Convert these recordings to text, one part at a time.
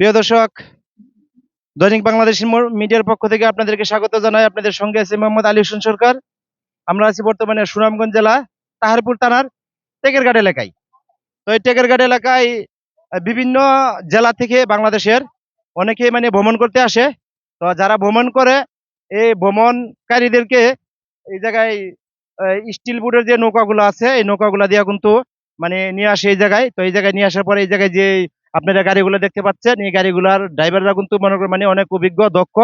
প্রিয় দর্শক, দৈনিক বাংলাদেশ মিডিয়ার পক্ষ থেকে আপনাদেরকে স্বাগত জানাই। আপনাদের সঙ্গে আছে মোহাম্মদ আলী হোসেন সরকার। আমরা আছি বর্তমানে সুনামগঞ্জ জেলা তাহারপুর থানার টেকেরঘাট এলাকায়। তো এই টেকেরঘাট এলাকায় বিভিন্ন জেলা থেকে বাংলাদেশের অনেকে মানে ভ্রমণ করতে আসে। তো যারা ভ্রমণ করে, এই ভ্রমণকারীদেরকে এই জায়গায় স্টিল বোর্ডের যে নৌকাগুলো আছে, এই নৌকাগুলো দিয়ে কিন্তু মানে নিয়ে আসে এই জায়গায়। তো এই জায়গায় নিয়ে আসার পরে এই জায়গায় যে আপনারা গাড়িগুলো দেখতে পাচ্ছেন এই গাড়িগুলার ড্রাইভাররা কিন্তু মনে করেন মানে অনেক অভিজ্ঞ দক্ষ।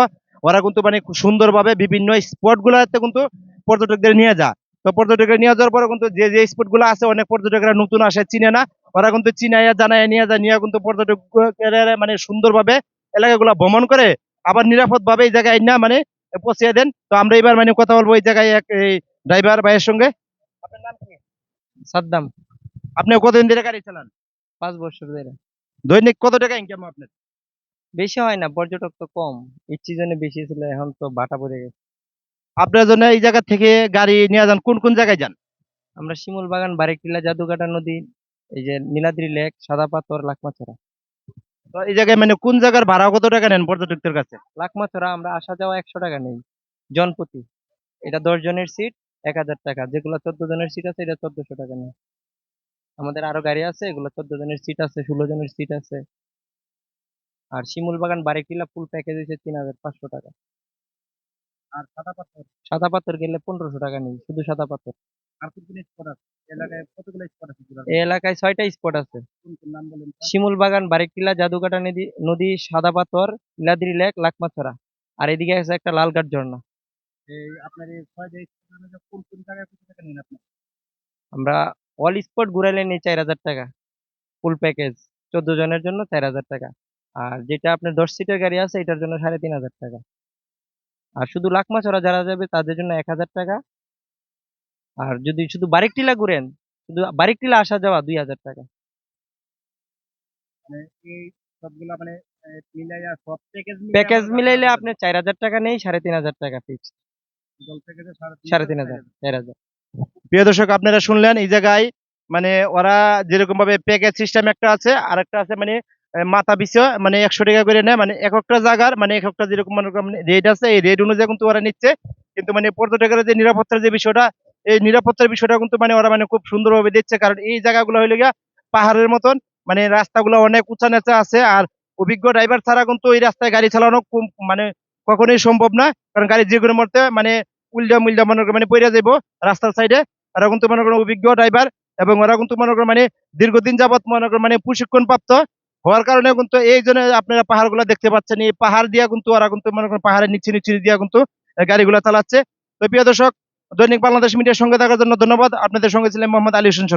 ওরা কিন্তু মানে খুব সুন্দরভাবে বিভিন্ন স্পট গুলাতে কিন্তু পর্যটকদের নিয়ে যায়। তো পর্যটকের নিয়ে যাওয়ার পরে কিন্তু যে যে স্পটগুলো আছে অনেক পর্যটকরা নতুন আসে চিনে না। ওরা কিন্তু চিনাইয়া জানাইয়া নিয়ে যায় নিয়ে কিন্তু পর্যটক মানে সুন্দরভাবে এলাকাগুলো ভ্রমণ করে আবার নিরাপদ ভাবে এই জায়গায় না মানে পৌঁছিয়ে দেন। তো আমরা এবার মানে কথা বলব এই জায়গায় এক এই ড্রাইভার ভাইয়ের সঙ্গে। আপনার নাম কি? সাদ্দাম। আপনি কতদিন ধরে গাড়ি চালান? পাঁচ বছর ধরে। দৈনিক কত টাকা ইনকাম আপনার? বেশি হয় না পর্যটক তো কম। এই সিজনে বেশি ছিল এখন তো বাটা পড়ে গেছে। আপনার জন্য এই জায়গা থেকে গাড়ি নিয়ে যান কোন কোন জায়গায় যান? আমরা শিমুল বাগান বারেকটিলা জাদুকাটা নদী এই যে নীলাদ্রি লেক সাদা পাথর লাকমাছড়া। তো এই জায়গায় মানে কোন জায়গার ভাড়া কত টাকা নেন পর্যটকদের কাছে? লাকমাছড়া আমরা আসা যাওয়া একশো টাকা নেই জনপ্রতি। এটা দশ জনের সিট এক হাজার টাকা। যেগুলো চোদ্দ জনের সিট আছে এটা চোদ্দশো টাকা নেই। আমাদের আরও গাড়ি আছে এগুলো চোদ্দ জনের সিট আছে ষোলো জনের সিট আছে। আর শিমুল বাগান বারেকটিলা ফুল প্যাকেজ হচ্ছে তিন হাজার পাঁচশো টাকা। আর সাদা পাথর? সাদা পাথর গেলে পনেরোশো টাকা নেই শুধু সাদা পাথর। আর কোন কোন স্পট আছে? এলাকায় কতগুলো স্পট আছে এই এলাকায় ছয়টা স্পট আছে। নাম বলেন শিমুল বাগান বারেকটিলা জাদুকাটা নদী নদী সাদা পাথর ইলাদ্রি লেক লাকমাছড়া। আর এদিকে আছে একটা লালঘাট ঝর্ণা। এই আপনার এই কোন কোন জায়গায় নেন আপনি? আমরা অল স্পট ঘুরাইলে নিই চার হাজার টাকা। ফুল প্যাকেজ চোদ্দ জনের জন্য চার হাজার টাকা। আর যেটা আপনার দশ সিটের গাড়ি আছে এটার জন্য সাড়ে তিন হাজার টাকা। আর শুধু লাকমাছড়া যারা যাবে তাদের জন্য এক হাজার টাকা। আর যদি শুধু বারেকটিলা ঘুরেন শুধু বারেকটিলা আসা যাওয়া দুই হাজার টাকা। মানে মানে মিলাইয়া সব প্যাকেজ প্যাকেজ মিলাইলে আপনি চার হাজার টাকা নেই সাড়ে তিন হাজার টাকা ফিক্স সাড়ে তিন হাজার চার হাজার। প্রিয় দর্শক, আপনারা শুনলেন এই জায়গায় মানে ওরা যেরকম ভাবে প্যাকেজ সিস্টেম একটা আছে আর একটা আছে মানে মাথা পিছু মানে একশো টাকা করে নেয় মানে এক একটা জায়গার মানে এক একটা যেরকম মনে রেট আছে, এই রেট অনুযায়ী কিন্তু ওরা নিচ্ছে। কিন্তু মানে পর্যটকের যে নিরাপত্তার যে বিষয়টা, এই নিরাপত্তার বিষয়টা কিন্তু মানে ওরা মানে খুব সুন্দরভাবে দিচ্ছে। কারণ এই জায়গাগুলো হইলে গিয়া পাহাড়ের মতন মানে রাস্তাগুলো অনেক উঁচা নেচা আছে, আর অভিজ্ঞ ড্রাইভার ছাড়া কিন্তু এই রাস্তায় গাড়ি চালানো মানে কখনোই সম্ভব না। কারণ গাড়ি যে কোনো মুহূর্তে মানে উল্টা মুল্টা মনে করেন মানে পড়ে যাব রাস্তার সাইডে ওরা কিন্তু মনে করেন অভিজ্ঞ ড্রাইভার এবং ওরা কিন্তু মনে করেন মানে দীর্ঘদিন যাবৎ মনে করেন মানে প্রশিক্ষণ প্রাপ্ত হওয়ার কারণে কিন্তু এই জন্য আপনারা পাহাড়গুলো দেখতে পাচ্ছেন। এই পাহাড় দিয়া কিন্তু ওরা কিন্তু মনে করেন পাহাড়ের নিচে নিচে দিয়া কিন্তু গাড়ি গাড়িগুলো চালাচ্ছে। তো প্রিয় দর্শক, দৈনিক বাংলাদেশ মিডিয়ার সঙ্গে থাকার জন্য ধন্যবাদ। আপনাদের সঙ্গে ছিলেন মোহাম্মদ আলী হোসেন সরকার।